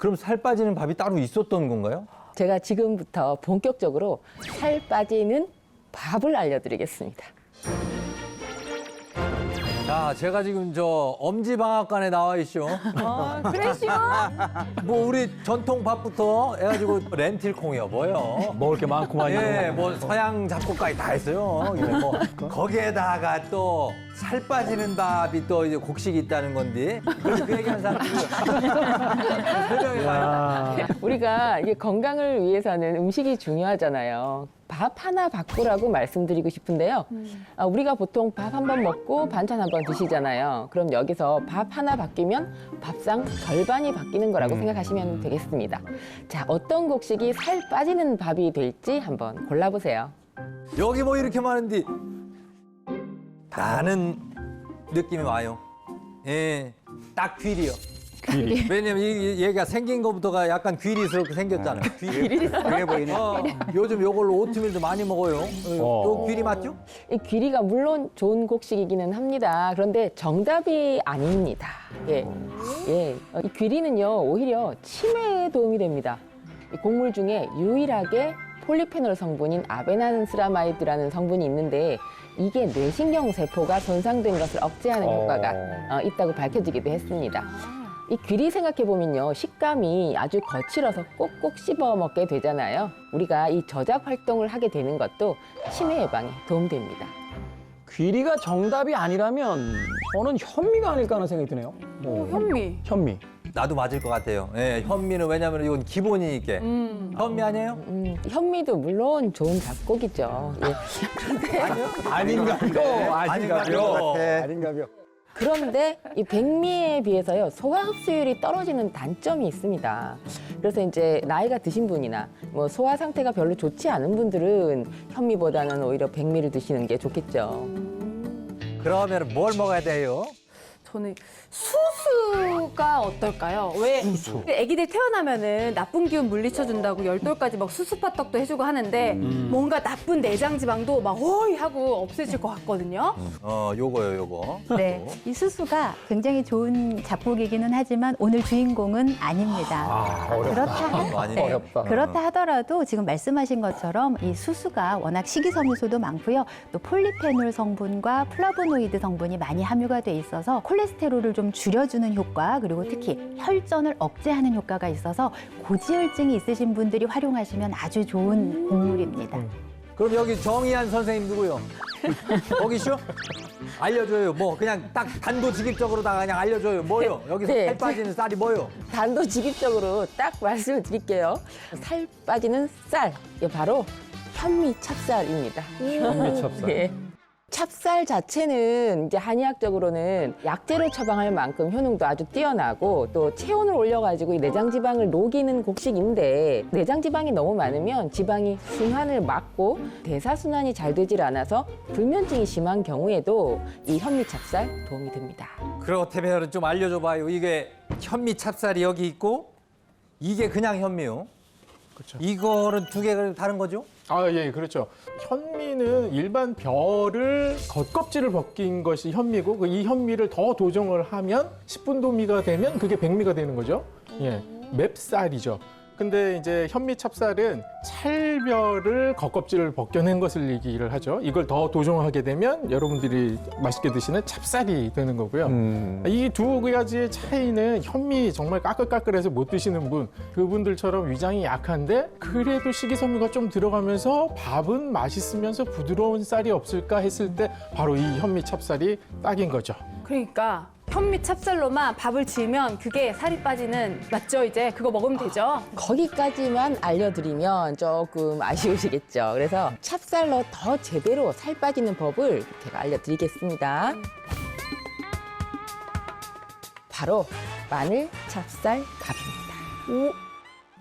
그럼 살 빠지는 밥이 따로 있었던 건가요? 제가 지금부터 본격적으로 살 빠지는 밥을 알려드리겠습니다. 자, 제가 지금 저 엄지방앗간에 나와 있죠. 아, 그러시오? 뭐 우리 전통 밥부터 해가지고 렌틸콩이요, 뭐요? 먹을 게 많구만요. 예, 뭐 서양 잡곡까지 다 했어요. 이거 뭐 거기에다가 또 살 빠지는 밥이 또 이제 곡식이 있다는 건데. 그래서 그 얘기하는 사람 설명해 봐요. 아, 우리가 이게 건강을 위해서는 음식이 중요하잖아요. 밥 하나 바꾸라고 말씀드리고 싶은데요. 아, 우리가 보통 밥 한 번 먹고 반찬 한 번 드시잖아요. 그럼 여기서 밥 하나 바뀌면 밥상 절반이 바뀌는 거라고 생각하시면 되겠습니다. 자, 어떤 곡식이 살 빠지는 밥이 될지 한번 골라보세요. 여기 뭐 이렇게 많은데 나는 느낌이 와요. 예, 딱 귀리요. 귀리. 왜냐면 이 이 얘가 생긴 것부터가 약간 귀리스럽게 생겼잖아요. 귀리. 그래 보이네. 어, 요즘 요걸로 오트밀도 많이 먹어요. 어, 어. 요 귀리 맞죠? 이 귀리가 물론 좋은 곡식이기는 합니다. 그런데 정답이 아닙니다. 예. 예. 어, 이 귀리는요, 오히려 치매에 도움이 됩니다. 이 곡물 중에 유일하게 폴리페놀 성분인 아베나스라마이드라는 성분이 있는데 이게 뇌신경 세포가 손상된 것을 억제하는 어. 효과가 어, 있다고 밝혀지기도 했습니다. 이 귀리 생각해 보면요 식감이 아주 거칠어서 꼭꼭 씹어 먹게 되잖아요. 우리가 이 저작 활동을 하게 되는 것도 치매 예방에 도움됩니다. 귀리가 정답이 아니라면 저는 현미가 아닐까 하는 생각이 드네요. 어, 현미. 현미. 나도 맞을 것 같아요. 예, 현미는 왜냐면 이건 기본이니까. 음. 현미 아니에요? 음, 현미도 물론 좋은 잡곡이죠. 예. 아닌가요? 아닌가요? 아닌가요? 그런데 이 백미에 비해서요 소화 흡수율이 떨어지는 단점이 있습니다. 그래서 이제 나이가 드신 분이나 뭐 소화 상태가 별로 좋지 않은 분들은 현미보다는 오히려 백미를 드시는 게 좋겠죠. 그러면 뭘 먹어야 돼요? 저는 수수가 어떨까요? 왜 아기들 태어나면은 나쁜 기운 물리쳐준다고 열돌까지 막 수수파떡도 해주고 하는데 뭔가 나쁜 내장 지방도 막 어이 하고 없애질 것 같거든요. 어, 요거요, 요거. 네, 이 수수가 굉장히 좋은 잡곡이기는 하지만 오늘 주인공은 아닙니다. 아, 어렵다. 그렇다, 하-. 네, 어렵다. 그렇다 하더라도 지금 말씀하신 것처럼 이 수수가 워낙 식이섬유소도 많고요. 또 폴리페놀 성분과 플라보노이드 성분이 많이 함유가 돼 있어서 콜 레스테롤을 좀 줄여주는 효과 그리고 특히 혈전을 억제하는 효과가 있어서 고지혈증이 있으신 분들이 활용하시면 아주 좋은 곡물입니다. 그럼 여기 정의한 선생님 누구요? 거기쇼? 알려줘요. 뭐 그냥 딱 단도직입적으로다가 그냥 알려줘요. 뭐요? 여기서 네. 살 빠지는 쌀이 뭐요? 단도직입적으로 딱 말씀을 드릴게요. 살 빠지는 쌀, 이게 바로 현미 찹쌀입니다. 현미 찹쌀. 예. 찹쌀 자체는 이제 한의학적으로는 약재로 처방할 만큼 효능도 아주 뛰어나고 또 체온을 올려가지고 이 내장 지방을 녹이는 곡식인데 내장 지방이 너무 많으면 지방이 순환을 막고 대사 순환이 잘 되질 않아서 불면증이 심한 경우에도 이 현미 찹쌀 도움이 됩니다. 그렇다면 좀 알려줘봐요. 이게 현미 찹쌀이 여기 있고 이게 그냥 현미요. 그렇죠. 이거는 두 개가 다른 거죠? 아, 예, 그렇죠. 현미는 일반 벼를 겉껍질을 벗긴 것이 현미고 그이 현미를 더 도정을 하면 10분 도미가 되면 그게 백미가 되는 거죠. 예. 맵쌀이죠. 근데 이제 현미 찹쌀은 찰벼를 겉껍질을 벗겨낸 것을 얘기를 하죠. 이걸 더 도정하게 되면 여러분들이 맛있게 드시는 찹쌀이 되는 거고요. 음. 이 두 가지의 차이는 현미 정말 까끌까끌해서 못 드시는 분 그분들처럼 위장이 약한데 그래도 식이섬유가 좀 들어가면서 밥은 맛있으면서 부드러운 쌀이 없을까 했을 때 바로 이 현미 찹쌀이 딱인 거죠. 그러니까 현미 찹쌀로만 밥을 지으면 그게 살이 빠지는 맞죠? 이제 그거 먹으면 되죠? 거기까지만 알려드리면 조금 아쉬우시겠죠. 그래서 찹쌀로 더 제대로 살 빠지는 법을 제가 알려드리겠습니다. 바로 마늘 찹쌀 밥입니다.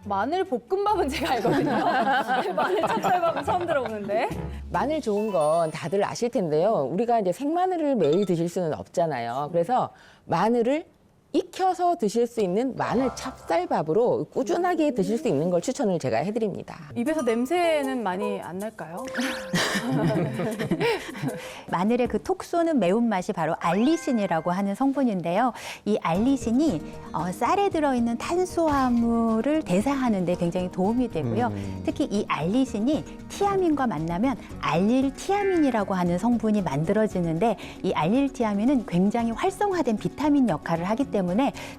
마늘 볶음밥은 제가 알거든요. 마늘 찹쌀밥은 처음 들어보는데. 마늘 좋은 건 다들 아실 텐데요. 우리가 이제 생마늘을 매일 드실 수는 없잖아요. 그래서 마늘을 익혀서 드실 수 있는 마늘 찹쌀밥으로 꾸준하게 드실 수 있는 걸 추천을 제가 해드립니다. 입에서 냄새는 많이 안 날까요? 마늘의 그 톡 쏘는 매운맛이 바로 알리신이라고 하는 성분인데요. 이 알리신이 어, 쌀에 들어있는 탄수화물을 대사하는 데 굉장히 도움이 되고요. 특히 이 알리신이 티아민과 만나면 알릴티아민이라고 하는 성분이 만들어지는데 이 알릴티아민은 굉장히 활성화된 비타민 역할을 하기 때문에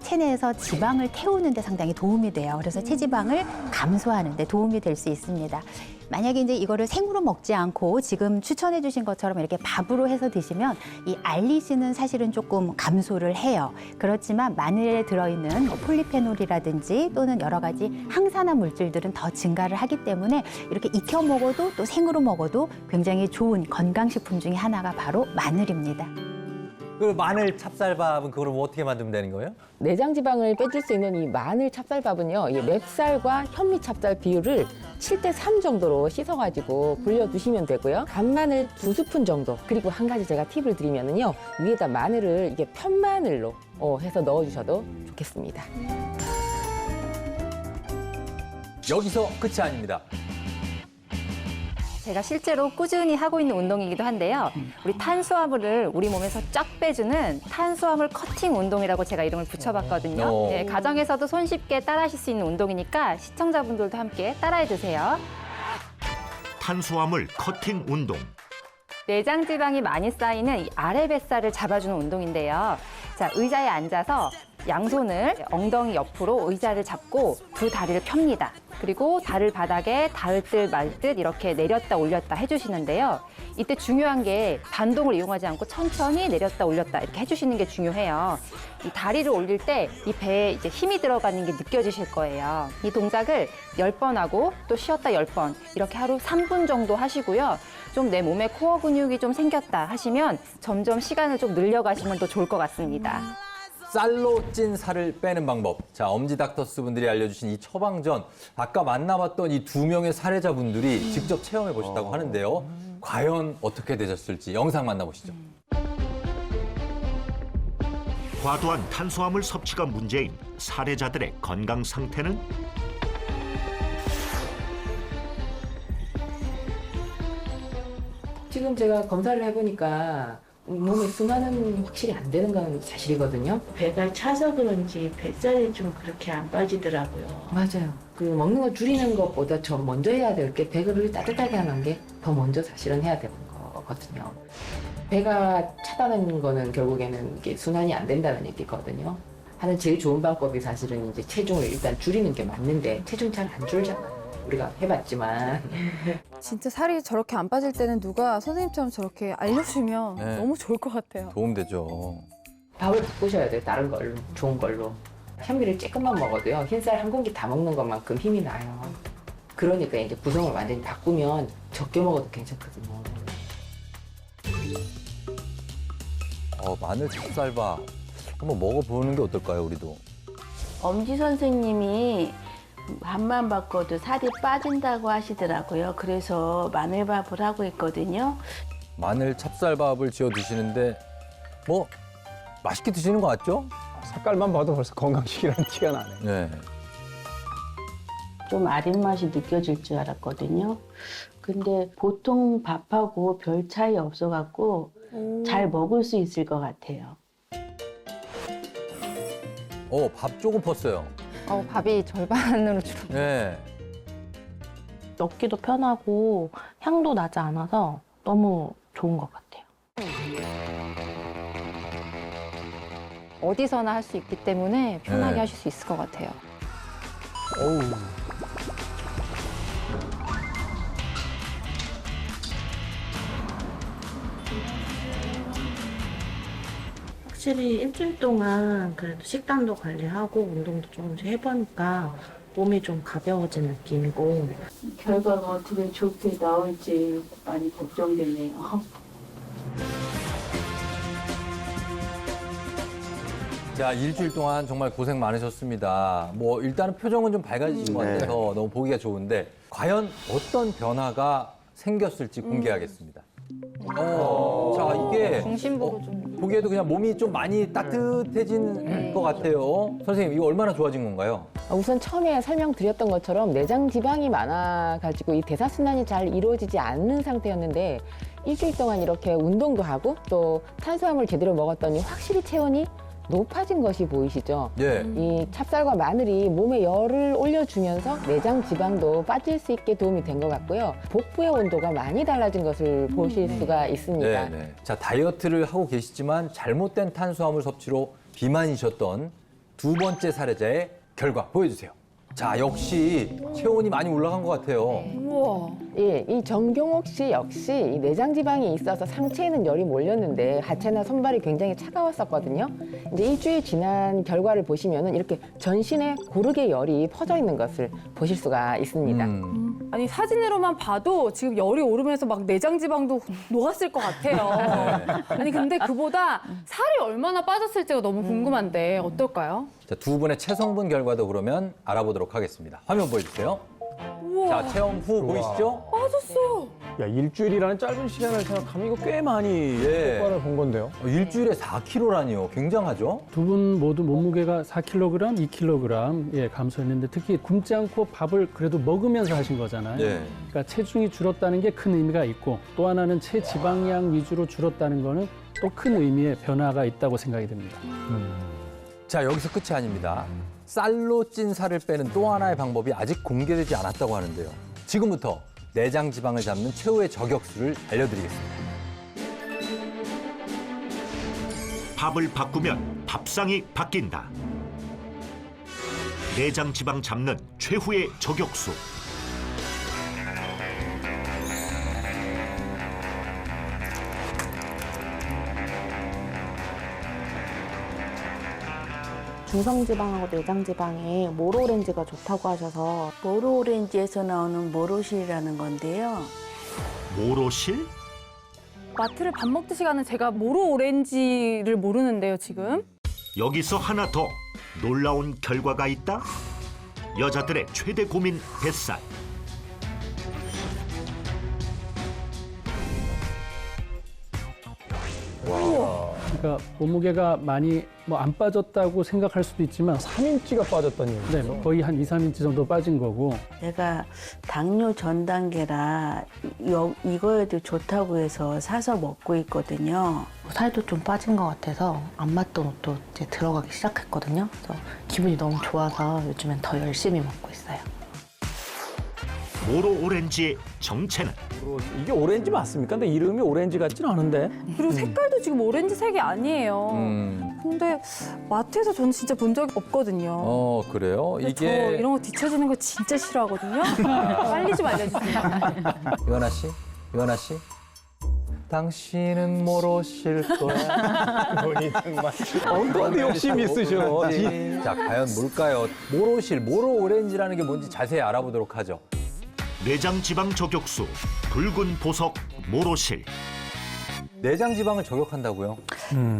체내에서 지방을 태우는 데 상당히 도움이 돼요. 그래서 체지방을 감소하는 데 도움이 될 수 있습니다. 만약에 이제 이거를 생으로 먹지 않고 지금 추천해 주신 것처럼 이렇게 밥으로 해서 드시면 이 알리신은 사실은 조금 감소를 해요. 그렇지만 마늘에 들어있는 뭐 폴리페놀이라든지 또는 여러 가지 항산화 물질들은 더 증가를 하기 때문에 이렇게 익혀 먹어도 또 생으로 먹어도 굉장히 좋은 건강식품 중에 하나가 바로 마늘입니다. 그 마늘 찹쌀밥은 그걸 뭐 어떻게 만들면 되는 거예요? 내장 지방을 빼줄 수 있는 이 마늘 찹쌀밥은요, 이 맵쌀과 현미 찹쌀 비율을 7대 3 정도로 씻어가지고 불려두시면 되고요. 간마늘 두 스푼 정도. 그리고 한 가지 제가 팁을 드리면은요, 위에다 마늘을 이게 편마늘로 어, 해서 넣어주셔도 좋겠습니다. 여기서 끝이 아닙니다. 제가 실제로 꾸준히 하고 있는 운동이기도 한데요. 우리 탄수화물을 우리 몸에서 쫙 빼주는 탄수화물 커팅 운동이라고 제가 이름을 붙여봤거든요. 오. 네, 가정에서도 손쉽게 따라하실 수 있는 운동이니까 시청자분들도 함께 따라해 주세요. 탄수화물 커팅 운동. 내장 지방이 많이 쌓이는 이 아래 뱃살을 잡아주는 운동인데요. 자, 의자에 앉아서 양손을 엉덩이 옆으로 의자를 잡고 두 다리를 펴니다. 그리고 발을 바닥에 닿을 듯 말 듯 이렇게 내렸다 올렸다 해주시는데요. 이때 중요한 게 반동을 이용하지 않고 천천히 내렸다 올렸다 이렇게 해주시는 게 중요해요. 이 다리를 올릴 때 이 배에 이제 힘이 들어가는 게 느껴지실 거예요. 이 동작을 열 번 하고 또 쉬었다 열 번 이렇게 하루 3분 정도 하시고요. 좀 내 몸에 코어 근육이 좀 생겼다 하시면 점점 시간을 좀 늘려가시면 더 좋을 것 같습니다. 쌀로 찐 살을 빼는 방법. 자, 엄지 닥터스 분들이 알려주신 이 처방전. 아까 만나봤던 이 두 명의 사례자분들이 직접 체험해 보셨다고 하는데요. 과연 어떻게 되셨을지 영상 만나보시죠. 과도한 탄수화물 섭취가 문제인 사례자들의 건강 상태는 지금 제가 검사를 해보니까 몸의 순환은 확실히 안 되는 건 사실이거든요. 배가 차서 그런지 뱃살이 좀 그렇게 안 빠지더라고요. 맞아요. 그 먹는 거 줄이는 것보다 저 먼저 해야 될 게 배를 따뜻하게 하는 게 더 먼저 사실은 해야 되는 거거든요. 배가 차다는 거는 결국에는 이게 순환이 안 된다는 얘기거든요. 하는 제일 좋은 방법이 사실은 이제 체중을 일단 줄이는 게 맞는데 체중 잘 안 줄잖아요. 우리가 해봤지만 진짜 살이 저렇게 안 빠질 때는 누가 선생님처럼 저렇게 알려주면 네. 너무 좋을 것 같아요. 도움되죠. 밥을 바꾸셔야 돼요. 다른 걸로 좋은 걸로. 현미를 조금만 먹어도요. 흰쌀 한 공기 다 먹는 것만큼 힘이 나요. 그러니까 이제 구성을 완전히 바꾸면 적게 먹어도 괜찮거든요. 어, 마늘 찹쌀밥. 한번 먹어보는 게 어떨까요, 우리도? 엄지 선생님이 밥만 바꿔도 살이 빠진다고 하시더라고요. 그래서 마늘밥을 하고 있거든요. 마늘 찹쌀밥을 지어 드시는데 뭐 맛있게 드시는 것 같죠? 색깔만 봐도 벌써 건강식이라는 티가 나네. 네. 좀 아린 맛이 느껴질 줄 알았거든요. 근데 보통 밥하고 별 차이 없어갖고 잘 먹을 수 있을 것 같아요. 어, 밥 조금 펐어요. 어, 밥이 절반으로 줄어. 네. 먹기도 편하고 향도 나지 않아서 너무 좋은 것 같아요. 어디서나 할 수 있기 때문에 편하게 네. 하실 수 있을 것 같아요. 어우. 확실히 일주일 동안 그래도 식단도 관리하고 운동도 조금씩 해보니까 몸이 좀 가벼워진 느낌이고 결과가 어떻게 좋게 나올지 많이 걱정되네요. 자, 일주일 동안 정말 고생 많으셨습니다. 뭐 일단은 표정은 좀 밝아지신 것 같아서 너무 보기가 좋은데 과연 어떤 변화가 생겼을지 공개하겠습니다. 어, 자, 이게 중심부로 좀. 보기에도 그냥 몸이 좀 많이 따뜻해진 것 같아요. 선생님, 이거 얼마나 좋아진 건가요? 아, 우선 처음에 설명드렸던 것처럼 내장 지방이 많아가지고 이 대사순환이 잘 이루어지지 않는 상태였는데 일주일 동안 이렇게 운동도 하고 또 탄수화물 제대로 먹었더니 확실히 체온이 높아진 것이 보이시죠? 예. 이 찹쌀과 마늘이 몸에 열을 올려주면서 내장 지방도 빠질 수 있게 도움이 된 것 같고요. 복부의 온도가 많이 달라진 것을 보실 수가 있습니다. 네, 네. 자, 다이어트를 하고 계시지만 잘못된 탄수화물 섭취로 비만이셨던 두 번째 사례자의 결과 보여주세요. 자, 역시 체온이 많이 올라간 것 같아요. 우와. 예, 이 정경옥 씨 역시 이 내장 지방이 있어서 상체에는 열이 몰렸는데 하체나 손발이 굉장히 차가웠었거든요. 이제 일주일 지난 결과를 보시면은 이렇게 전신에 고르게 열이 퍼져 있는 것을 보실 수가 있습니다. 음. 아니 사진으로만 봐도 지금 열이 오르면서 막 내장 지방도 녹았을 것 같아요. 아니 근데 그보다 살이 얼마나 빠졌을지가 너무 궁금한데 어떨까요? 자, 두 분의 체성분 결과도 그러면 알아보도록 하겠습니다. 화면 보여주세요. 자, 체험 후 보이시죠? 빠졌어. 야, 일주일이라는 짧은 시간을 생각하면 이거 꽤 많이 예. 효과를 본 건데요. 어, 일주일에 4kg라니요. 굉장하죠? 두 분 모두 몸무게가 4kg, 2kg 예, 감소했는데 특히 굶지 않고 밥을 그래도 먹으면서 하신 거잖아요. 예. 그러니까 체중이 줄었다는 게 큰 의미가 있고 또 하나는 체지방량 위주로 줄었다는 거는 또 큰 의미의 변화가 있다고 생각이 됩니다. 자, 여기서 끝이 아닙니다. 쌀로 찐 살을 빼는 또 하나의 방법이 아직 공개되지 않았다고 하는데요. 지금부터 내장 지방을 잡는 최후의 저격수를 알려드리겠습니다. 밥을 바꾸면 밥상이 바뀐다. 내장 지방 잡는 최후의 저격수. 중성지방하고 내장지방에 모로오렌지가 좋다고 하셔서 모로오렌지에서 나오는 모로실이라는 건데요. 모로실? 마트를 밥 먹듯이 가는 제가 모로 오렌지를 모르는데요 지금. 여기서 하나 더 놀라운 결과가 있다. 여자들의 최대 고민 뱃살. 그러니까 몸무게가 많이 뭐 안 빠졌다고 생각할 수도 있지만 3인치가 빠졌다는 얘기죠. 네, 뭐 거의 한 2, 3인치 정도 빠진 거고 내가 당뇨 전 단계라 여- 이거에도 좋다고 해서 사서 먹고 있거든요. 살도 좀 빠진 것 같아서 안 맞던 옷도 이제 들어가기 시작했거든요. 그래서 기분이 너무 좋아서 요즘엔 더 열심히 먹고 있어요. 모로 오렌지의 정체는 이게 오렌지 맞습니까? 근데 이름이 오렌지 같진 않은데. 그리고 색깔도 지금 오렌지색이 아니에요. 음, 근데 마트에서 저는 진짜 본 적이 없거든요. 어, 그래요? 근데 저 이게. 이런 거 뒤처지는 거 진짜 싫어하거든요. 빨리 좀 알려주세요. 유하나 씨? 유하나 씨? 당신은 모르실 거야. 엉뚱한데 욕심이 있으셔. 자, 과연 뭘까요? 모로실, 모로 오렌지라는 게 뭔지 자세히 알아보도록 하죠. 내장 지방 저격수 붉은 보석 모로실. 내장 지방을 저격한다고요?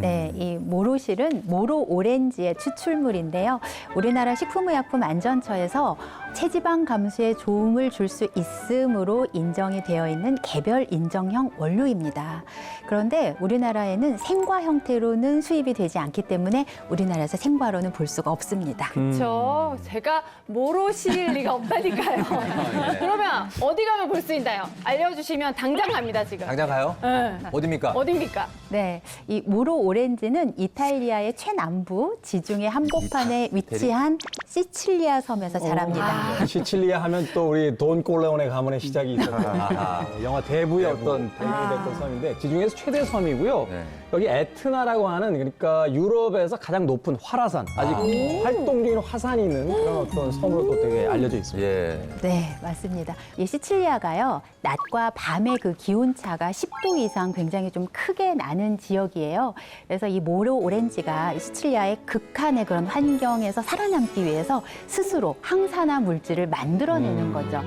네, 이 모로실은 모로 오렌지의 추출물인데요. 우리나라 식품의약품 안전처에서 체지방 감소에 도움을 줄 수 있음으로 인정이 되어 있는 개별 인정형 원료입니다. 그런데 우리나라에는 생과 형태로는 수입이 되지 않기 때문에 우리나라에서 생과로는 볼 수가 없습니다. 그렇죠. 제가 모로실 리가 없다니까요. 그러면 어디 가면 볼 수 있나요? 알려주시면 당장 갑니다 지금. 당장 가요? 네. 어딥니까? 어딥니까? 네, 이 모로 오렌지는 이탈리아의 최남부 지중해 한복판에 위치한 시칠리아 섬에서 자랍니다. 시칠리아 하면 또 우리 돈 콜레온의 가문의 시작이 있었던 아하. 영화 대부의 대부. 어떤 대부이 됐던 섬인데 지중해에서 최대 섬이고요. 네. 여기 에트나라고 하는 그러니까 유럽에서 가장 높은 활화산 아직 활동 중인 화산이 있는 그런 어떤 섬으로 또 되게 알려져 있습니다. 예. 네, 맞습니다. 이 시칠리아가요, 낮과 밤의 그 기온차가 10도 이상 굉장히 좀 크게 나는 지역이에요. 그래서 이 모로 오렌지가 이 시칠리아의 극한의 그런 환경에서 살아남기 위해서 스스로 항산화 물 질을 만들어내는 거죠.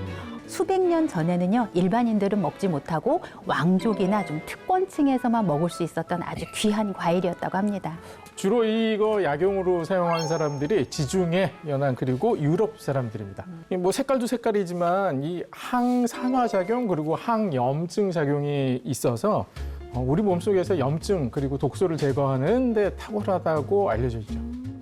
수백 년 전에는요, 일반인들은 먹지 못하고 왕족이나 좀 특권층에서만 먹을 수 있었던 아주 귀한 과일이었다고 합니다. 주로 이거 약용으로 사용한 사람들이 지중해, 연안 그리고 유럽 사람들입니다. 이뭐 색깔도 색깔이지만 이 항산화 작용 그리고 항염증 작용이 있어서 어, 우리 몸 속에서 염증 그리고 독소를 제거하는 데 탁월하다고 알려져 있죠.